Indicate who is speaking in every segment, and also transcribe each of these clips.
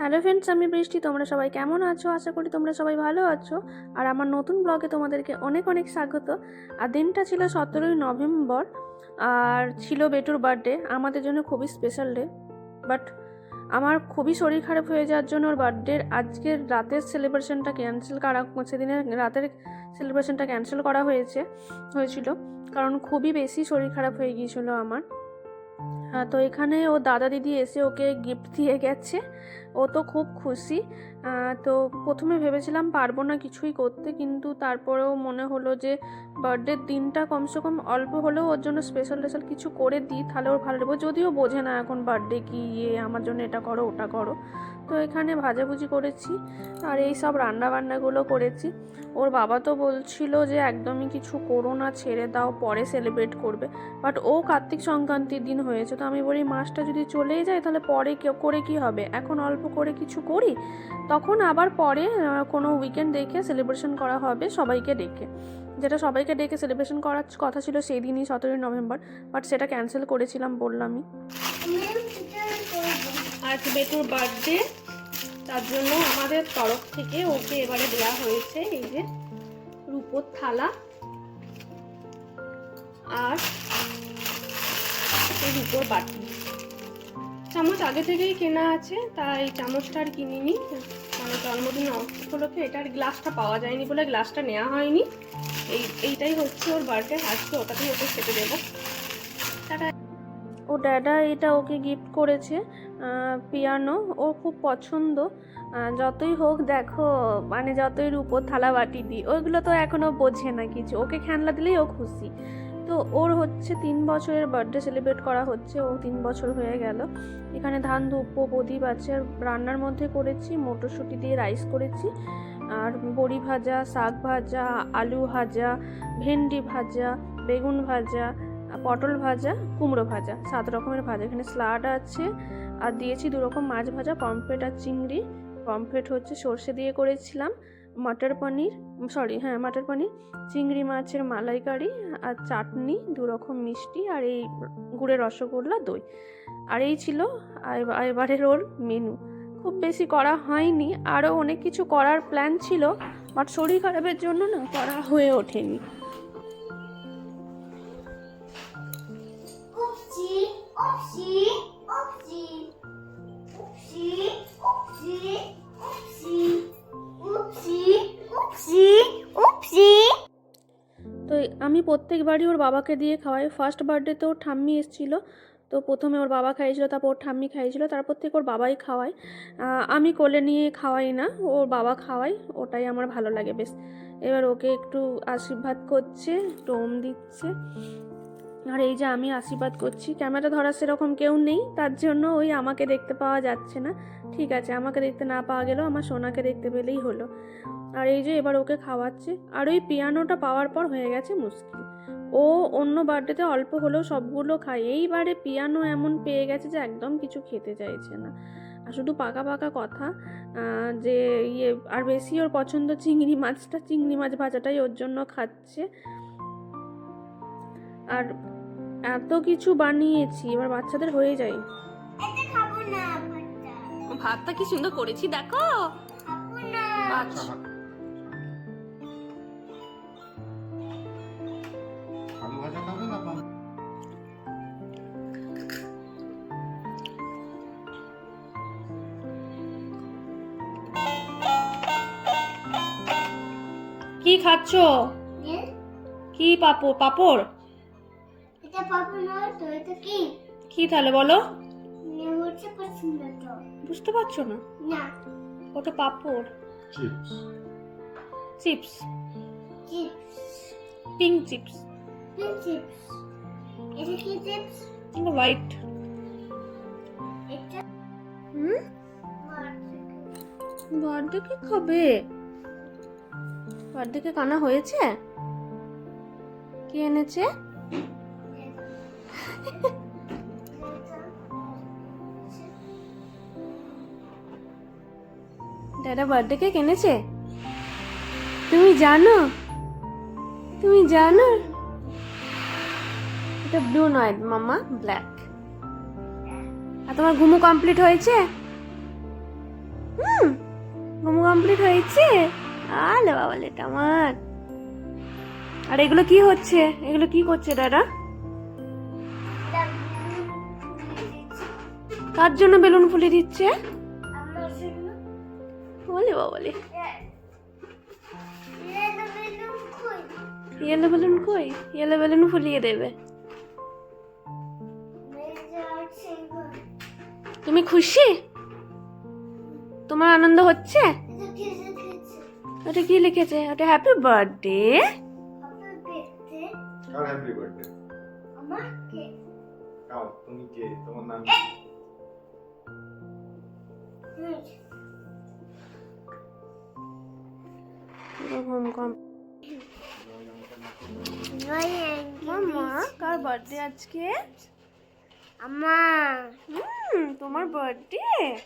Speaker 1: Hello friends আমি বৃষ্টি। তোমরা সবাই কেমন আছো? আশা করি তোমরা সবাই ভালো আছো। আর আমার নতুন ব্লগে তোমাদেরকে অনেক অনেক স্বাগত। আর দিনটা ছিল সতেরোই নভেম্বর, আর ছিল বেটুর বার্থডে আমাদের জন্য খুবই স্পেশাল ডে বাট আমার খুবই শরীর খারাপ হয়ে যাওয়ার জন্য ওর বার্থডের আজকের রাতের সেলিব্রেশনটা ক্যান্সেল করা সেদিনের রাতের সেলিব্রেশনটা ক্যান্সেল করা হয়েছে, হয়েছিল। কারণ খুবই বেশি শরীর খারাপ হয়ে গিয়েছিল আমার। তো এখানে ও দাদা দিদি এসে ওকে গিফট দিয়ে গেছে। ও তো খুব খুশি। তো প্রথমে ভেবেছিলাম পারব না কিছুই করতে, কিন্তু তারপরেও মনে হলো যে বার্থডের দিনটা কমসে কম অল্প হলেও ওর জন্য স্পেশাল টেশাল কিছু করে দিই, তাহলে ওর ভালো লাগবে। যদিও বোঝে না এখন বার্থডে কি ইয়ে আমার জন্য এটা করো, ওটা করো। তো এখানে ভাজাভুজি করেছি আর এই সব রান্না বান্নাগুলো করেছি। ওর বাবা তো বলছিল যে একদমই কিছু করো না, ছেড়ে দাও, পরে সেলিব্রেট করবে। বাট ও কার্তিক সংক্রান্তির দিন হয়েছে, তো আমি বলি মাসটা যদি চলেই যায়, তাহলে পরে করে কি হবে? এখন অল্প করে কিছু করি, তখন আবার পরে কোনো উইকেন্ড দেখে সেলিব্রেশন করা হবে সবাইকে ডেকে। যেটা সবাইকে ডেকে সেলিব্রেশন করার কথা ছিল সেই দিনই সতেরোই নভেম্বর বাট সেটা ক্যান্সেল করেছিলাম বললামই। আজ বেটুর বার্থডে তার জন্য আমাদের তরফ থেকে ওকে এবারে দেওয়া হয়েছে এই যে রূপোর থালা। আর রূপোর বাটি। চামচ আগে থেকেই কেনা আছে, তাই চামচটা আর কিনিনি। মানে জন্মদিন উপলক্ষে এটার গ্লাসটা পাওয়া যায়নি বলে গ্লাসটা নেওয়া হয়নি। এই, এইটাই হচ্ছে ওর বার্থডে আজকে ওটাতেই ওকে খেতে দেবো। ও ড্যাডা এটা ওকে গিফট করেছে পিয়ানো। ও খুব পছন্দ। যতই হোক, দেখো মানে যতই রূপোর থালা বাটি দিই, ওইগুলো তো এখনও বোঝে না কিছু। ওকে খেলনা দিলেই ও খুশি। তো ওর হচ্ছে তিন বছরের বার্থডে সেলিব্রেট করা হচ্ছে, ও তিন বছর হয়ে গেল। এখানে ধান, ধূপ প্রদীপ আছে। আর রান্নার মধ্যে করেছি মটরশুঁটি দিয়ে রাইস করেছি। আর বড়ি ভাজা, শাক ভাজা, আলু ভাজা, ভেন্ডি ভাজা, বেগুন ভাজা, পটল ভাজা, কুমড়ো ভাজা, সাত রকমের ভাজা। এখানে স্লাড আছে। আর দিয়েছি দু রকম মাছ ভাজা পমফ্রেট আর চিংড়ি। পমফ্রেট হচ্ছে সর্ষে দিয়ে করেছিলাম। মটর পনির সরি হ্যাঁ মটর পনির, চিংড়ি মাছের মালাইকারি আর চাটনি দু রকম মিষ্টি আর এই গুড়ের রসগোল্লা, দই। আর এই ছিল এব- এবারের ওর মেনু খুব বেশি করা হয়নি, আরও অনেক কিছু করার প্ল্যান ছিল বাট শরীর খারাপের জন্য না, করা হয়ে ওঠেনি. আমি প্রত্যেকবারই ওর বাবাকে দিয়ে খাওয়াই ফার্স্ট বার্থডেতে ওর ঠাম্মি এসেছিল, তো প্রথমে ওর বাবা খাইয়েছিল, তারপর ওর ঠাম্মি খাইয়েছিল, তারপর থেকে ওর বাবাই খাওয়াই আমি কোলে নিয়ে খাওয়াই না, ওর বাবা খাওয়াই ওটাই আমার ভালো লাগে বেশ। এবার ওকে একটু আশীর্বাদ করছে টোম দিচ্ছে। আর এই যে আমি আশীর্বাদ করছি, ক্যামেরা ধরার সেরকম কেউ নেই, তার জন্য ওই আমাকে দেখতে পাওয়া যাচ্ছে না। ঠিক আছে, আমাকে দেখতে না পাওয়া গেলেও আমার সোনাকে দেখতে পেলেই হলো। আর এই যে এবার ওকে খাওয়াচ্ছে, আর ওই পিয়ানোটা পাওয়ার পর হয়ে গেছে মুশকিল। ও অন্য বার্থডেতে অল্প হলেও সবগুলো খায়। এইবারে পিয়ানো এমন পেয়ে গেছে যে একদম কিছু খেতে চাইছে না। আর শুধু পাকা পাকা কথা যে ইয়ে আর বেশি ওর পছন্দ চিংড়ি মাছটা, চিংড়ি মাছ ভাজাটাই ওর জন্য খাচ্ছে। আর এত কিছু বানিয়েছি এবার বাচ্চাদের হয়ে যায়
Speaker 2: এটা খাব না ভাতটা।
Speaker 1: ভাতটা কি সুন্দর করেছি দেখো। আচ্ছা। কি খাচ্ছ? কি পাপড় পাপড়?
Speaker 2: তো কি
Speaker 1: কি তাহলে বলো?
Speaker 2: হচ্ছে পছন্দ তো
Speaker 1: বুঝতে পারছ না?
Speaker 2: না।
Speaker 1: ওটা পাপড়।
Speaker 3: Chips
Speaker 1: chips
Speaker 2: chips
Speaker 1: pink chips
Speaker 2: pink chips এটা কি চিপস
Speaker 1: হোয়াইট
Speaker 2: এটা
Speaker 1: হুম? বার্থডে কি খাবে। বার্থডে কে কানা হয়েছে? কি এনেছে? দাদা বার্থডে কেক এনেছে তুমি জানো? তুমি জানো? এটা ব্লু নয় মামা, ব্ল্যাক। আর তোমার ঘুমু কমপ্লিট হয়েছে? হুম, ঘুম কমপ্লিট হয়েছে? আলে বাবা, লেটা আমার। আর এগুলো কি হচ্ছে? এগুলো কি করছে দাদা? কার জন্য বেলুন ফুলে দিচ্ছে? বলে বলে।
Speaker 2: রেড বেলুন কই
Speaker 1: ইয়েলো বেলুন কই? ইয়েলো বেলুন ফুলিয়ে দেবে। তুমি খুশি? তোমার আনন্দ হচ্ছে? ওটা কি লিখেছে? ওটা হ্যাপি বার্থডে
Speaker 3: হ্যাপি
Speaker 2: আমার কে?
Speaker 3: তুমি কে? তোমার নাম
Speaker 1: ঘুম কম মামা কার বার্থডে আজকে?
Speaker 2: আমার।
Speaker 1: হুম তোমার বার্থডে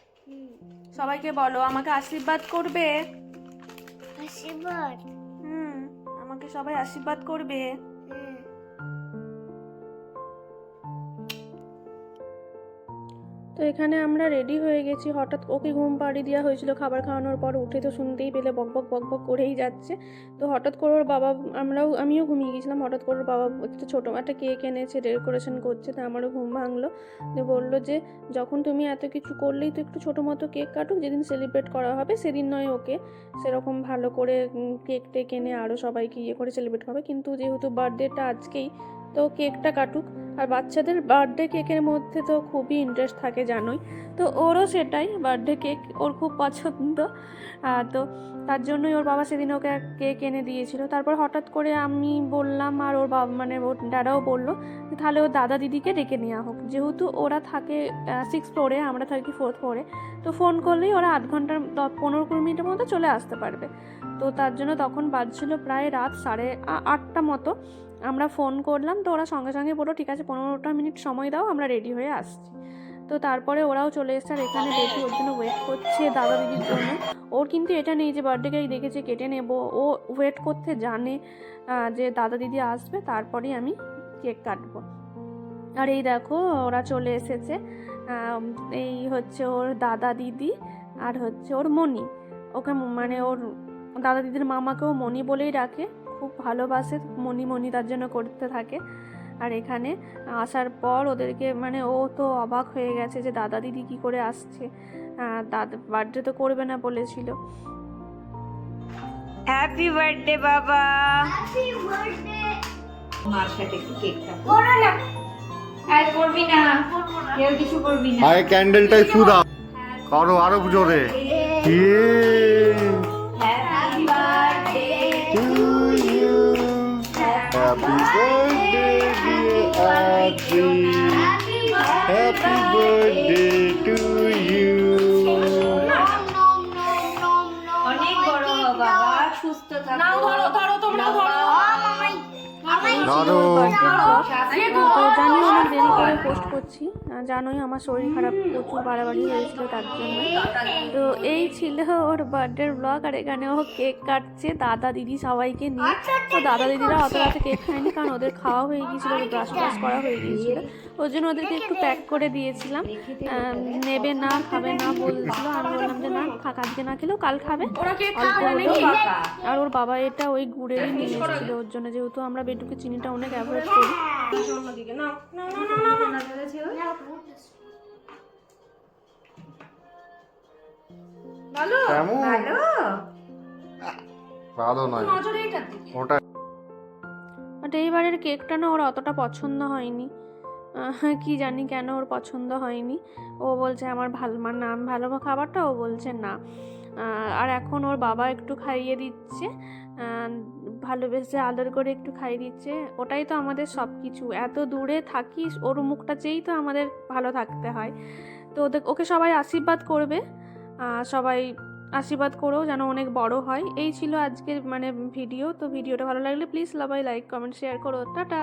Speaker 1: সবাইকে বলো আমাকে আশীর্বাদ করবে।
Speaker 2: আশীর্বাদ?
Speaker 1: হুম আমাকে সবাই আশীর্বাদ করবে। তো এখানে আমরা রেডি হয়ে গেছি। হঠাৎ ওকে ঘুম পাড়ি দেওয়া হয়েছিল খাবার খাওয়ানোর পর, উঠে তো শুনতেই পেলে বক বক বক বক করেই যাচ্ছে। তো হঠাৎ করে ওর বাবা, আমরাও, আমিও ঘুমিয়ে গেছিলাম। হঠাৎ করে ওর বাবা একটা ছোটো একটা কেক এনেছে ডেকোরেশন করছে, তো আমারও ঘুম ভাঙলো। দিয়ে বলল যে, যখন তুমি এত কিছু করলেই তো একটু ছোটো মতো কেক কাটুক, যেদিন সেলিব্রেট করা হবে সেদিন নয় ওকে। সেরকম ভালো করে কেক টেক এনে আরও সবাইকে ইয়ে করে সেলিব্রেট করবে। কিন্তু যেহেতু বার্থডেটা আজকেই, তো কেকটা কাটুক। আর বাচ্চাদের বার্থডে কেকের মধ্যে তো খুবই ইন্টারেস্ট থাকে, জানোই। তো ওরও সেটাই বার্থডে কেক ওর খুব পছন্দ। তো তার জন্যই ওর বাবা সেদিন ওকে কেক এনে দিয়েছিল। তারপর হঠাৎ করে আমি বললাম আর ওর বাবা মানে ওর দাদাও বলল তাহলে ওর দাদা দিদিকে ডেকে নেওয়া হোক। যেহেতু ওরা থাকে সিক্স ফ্লোরে আমরা থাকি ফোর্থ ফ্লোরে তো ফোন করলেই ওরা আধ ঘণ্টার পনেরো কুড়ি মিনিটের মধ্যে চলে আসতে পারবে। তো তার জন্য তখন বাজছিল প্রায় রাত সাড়ে আটটা মতো। আমরা ফোন করলাম, তো ওরা সঙ্গে সঙ্গে বলল, ঠিক আছে, পনেরোটা মিনিট সময় দাও, আমরা রেডি হয়ে আসছি। তো তারপরে ওরাও চলে এসছে, আর এখানে দেখি ওর জন্য ওয়েট করছে দাদা দিদির জন্য। ওর কিন্তু এটা নেই যে বার্থডে কেক দেখেছে, কেটে নেব। ও ওয়েট করতে জানে যে দাদা দিদি আসবে, তারপরেই আমি কেক কাটবো। আর এই দেখো, ওরা চলে এসেছে এই হচ্ছে ওর দাদা দিদি, আর হচ্ছে ওর মণি। ওকে মানে ওর দাদা দিদির মামাকেও মণি বলেই ডাকে। খুব ভালোবাসে মণি মণি তার জন্য করতে থাকে। আর এখানে আসার পর ওদেরকে মানে ও তো অবাক হয়ে গেছে যে দাদা দিদি কি করে আসছে? দাদা বার্থডে তো করবে না বলেছিল।
Speaker 4: হ্যাপি বার্থডে বাবা।
Speaker 2: হ্যাপি বার্থডে
Speaker 4: মার সাথে একটু কেক
Speaker 2: না।
Speaker 4: আর করবি না। কেউ কিছু করবি না।
Speaker 3: আরে ক্যান্ডেলটাই ফু দাও করো আরও জোরে। ইয়ে।
Speaker 1: Amen. পোস্ট করছি। জানোই আমার শরীর খারাপ, প্রচুর বাড়াবাড়ি হয়েছিল তার জন্য। তো এই ছিল ওর বার্থডের ব্লগ আর এখানে ও কেক কাটছে। দাদা দিদি সবাইকে নিয়ে। তো দাদা দিদিরা অত রাতে কেক খায়নি, কারণ ওদের খাওয়া হয়ে গিয়েছিল ব্রাশ ব্রাশ করা হয়ে গিয়েছিল। ওই জন্য ওদেরকে একটু প্যাক করে দিয়েছিলাম। নেবে না, খাবে না বলছিল, আমি যে না খা- আজকে না খেলেও কাল খাবে। আর ওর বাবা এটা ওই গুড়েরই নিয়ে এসেছিল ওর জন্য যেহেতু আমরা বেটুকে চিনিটা অনেক অ্যাভয়েড করি।
Speaker 3: কেমন?
Speaker 4: ভালো
Speaker 3: ভালো নয়। ওটা
Speaker 1: বাট এইবারের কেকটা না ওর অতটা পছন্দ হয়নি। কি জানি কেন ওর পছন্দ হয়নি। ও বলছে, আমার ভালো, আমার নাম ভালো খাবারটা? ও বলছে, না। আর এখন ওর বাবা একটু খাইয়ে দিচ্ছে ভালোবেসে আদর করে একটু খাইয়ে দিচ্ছে। ওটাই তো আমাদের সব কিছু এত দূরে থাকি ওর মুখটা চেয়েই তো আমাদের ভালো থাকতে হয়। তো ওদের, ওকে সবাই আশীর্বাদ করবে। সবাই আশীর্বাদ করো যেন অনেক বড় হয়। এই ছিল আজকের মানে ভিডিও। তো ভিডিওটা ভালো লাগলে প্লিজ সবাই লাইক, কমেন্ট, শেয়ার করো। টাটা!